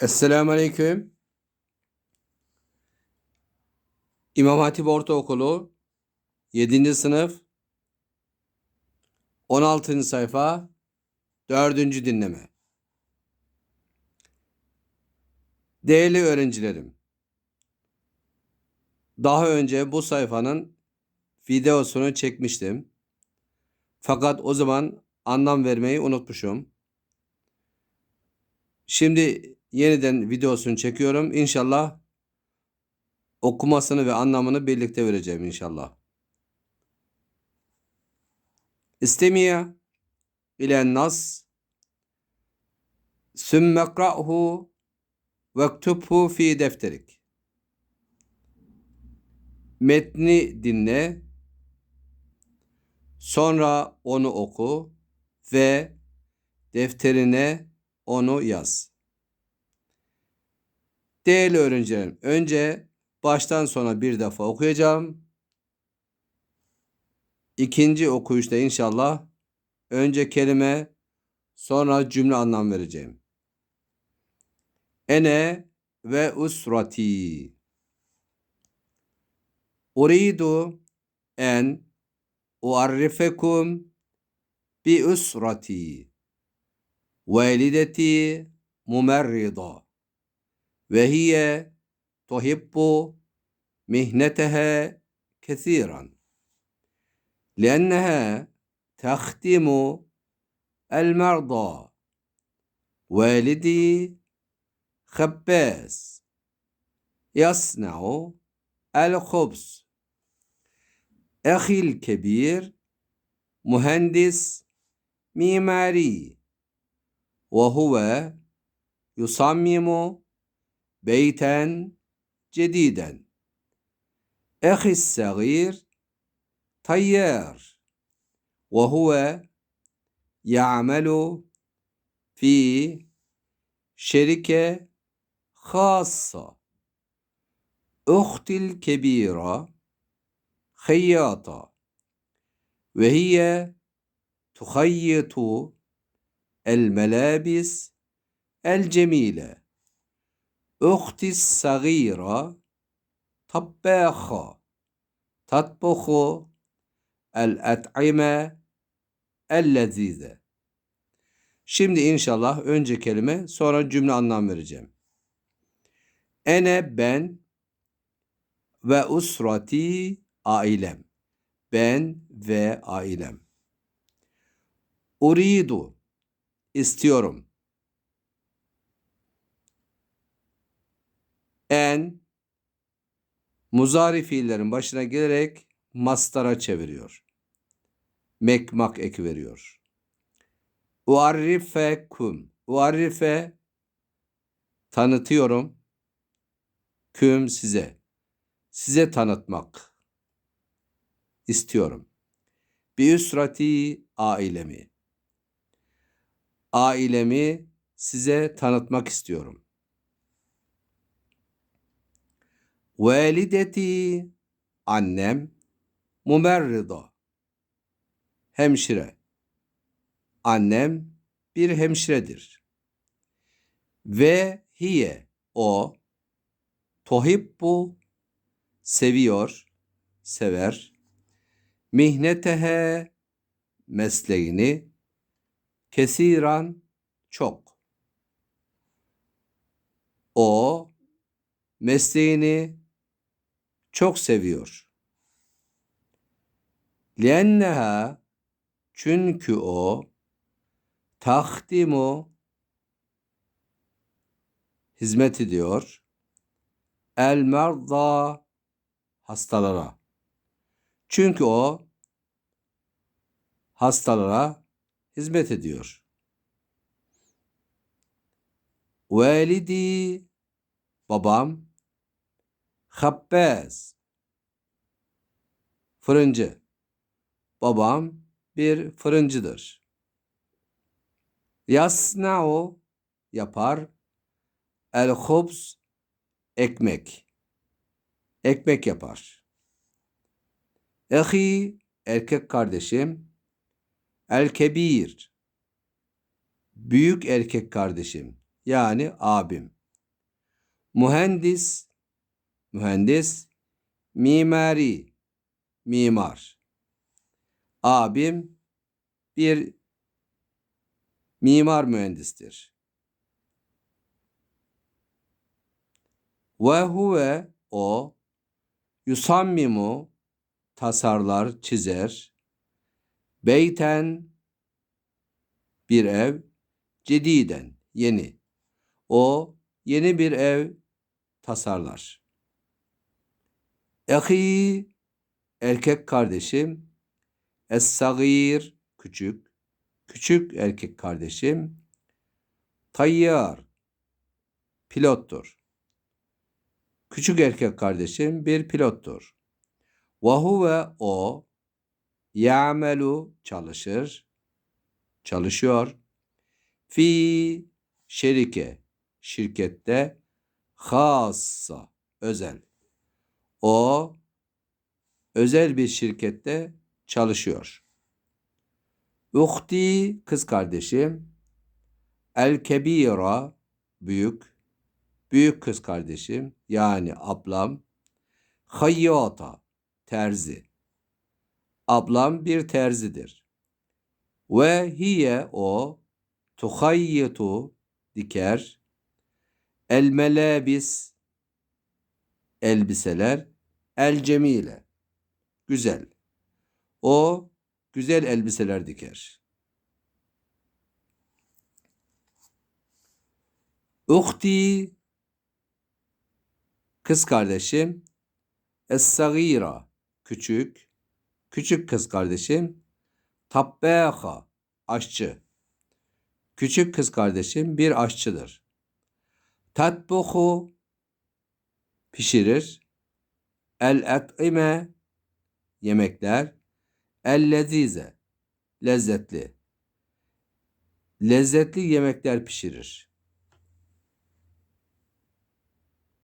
Esselamu Aleyküm. İmam Hatip Ortaokulu 7. sınıf 16. sayfa 4. dinleme. Değerli öğrencilerim. Daha önce bu sayfanın videosunu çekmiştim. Fakat o zaman anlam vermeyi unutmuşum. Şimdi yeniden videosunu çekiyorum. İnşallah okumasını ve anlamını birlikte vereceğim inşallah. İstemiye ile nas sümme kra'hu vektubhu fi defterik. Metni dinle, sonra onu oku ve defterine onu yaz. Değerli öğrencilerim, önce baştan sona bir defa okuyacağım. İkinci okuyuşta inşallah önce kelime sonra cümle anlam vereceğim. Ene ve usrati. Uridu en uarrifekum bi usrati. Valideti mumerrida. وهي تحب مهنتها كثيرا لأنها تخدم المرضى. والدي خباز يصنع الخبز. أخي الكبير مهندس معماري وهو يصمم بيتا جديدا. أخي الصغير طيار وهو يعمل في شركة خاصة. أختي الكبيرة خياطة وهي تخيط الملابس الجميلة. أختي الصغيرة طباخة تطبخ الأطعمة اللذيذة Şimdi inşallah önce kelime sonra cümle anlam vereceğim. Ene ben ve usrati ailem. Ben ve ailem. Uridu istiyorum. En muzari fiillerin başına gelerek mastara çeviriyor. Mekmak eki veriyor. Uarrifekum. Uarrife tanıtıyorum. Küm size. Size tanıtmak istiyorum. Bir üsrati ailemi ailemi size tanıtmak istiyorum. Valideti annem mumerrida hemşire. Annem bir hemşiredir. Ve hiye o tohibbu seviyor, sever. Mihnetehe mesleğini Kesiran çok. O mesleğini çok seviyor. Lienneha çünkü o tahdimu hizmet ediyor. El merda hastalara. Çünkü o hastalara hizmet ediyor. Validi babam habbez fırıncı. Babam bir fırıncıdır. Yasna'u yapar. El hubz ekmek. Ekmek yapar. Ehi erkek kardeşim El kebir. Büyük erkek kardeşim. Yani abim. Mühendis, mühendis, mimari, mimar. Abim bir mimar mühendistir. Ve huve o yusammimu tasarlar, çizer. Beyten bir ev, cediden yeni. O yeni bir ev tasarlar. Ehi erkek kardeşim, es-sagir küçük, küçük erkek kardeşim, tayyar pilottur. Küçük erkek kardeşim bir pilottur. Ve o ya'melu çalışır, çalışıyor. Fi şerike şirkette hassa özel. O özel bir şirkette çalışıyor. Uhti kız kardeşim. El kebira büyük. Büyük kız kardeşim yani ablam. Hayyata terzi. Ablam bir terzidir. Ve hiye o tuhayyitu diker. El melabis elbiseler el cemile güzel. O güzel elbiseler diker. Uhti kız kardeşim Es-sagira küçük küçük kız kardeşim Tabbeha aşçı küçük kız kardeşim bir aşçıdır. Tatbuhu pişirir. El-et'ime yemekler. El-lezize lezzetli. Lezzetli yemekler pişirir.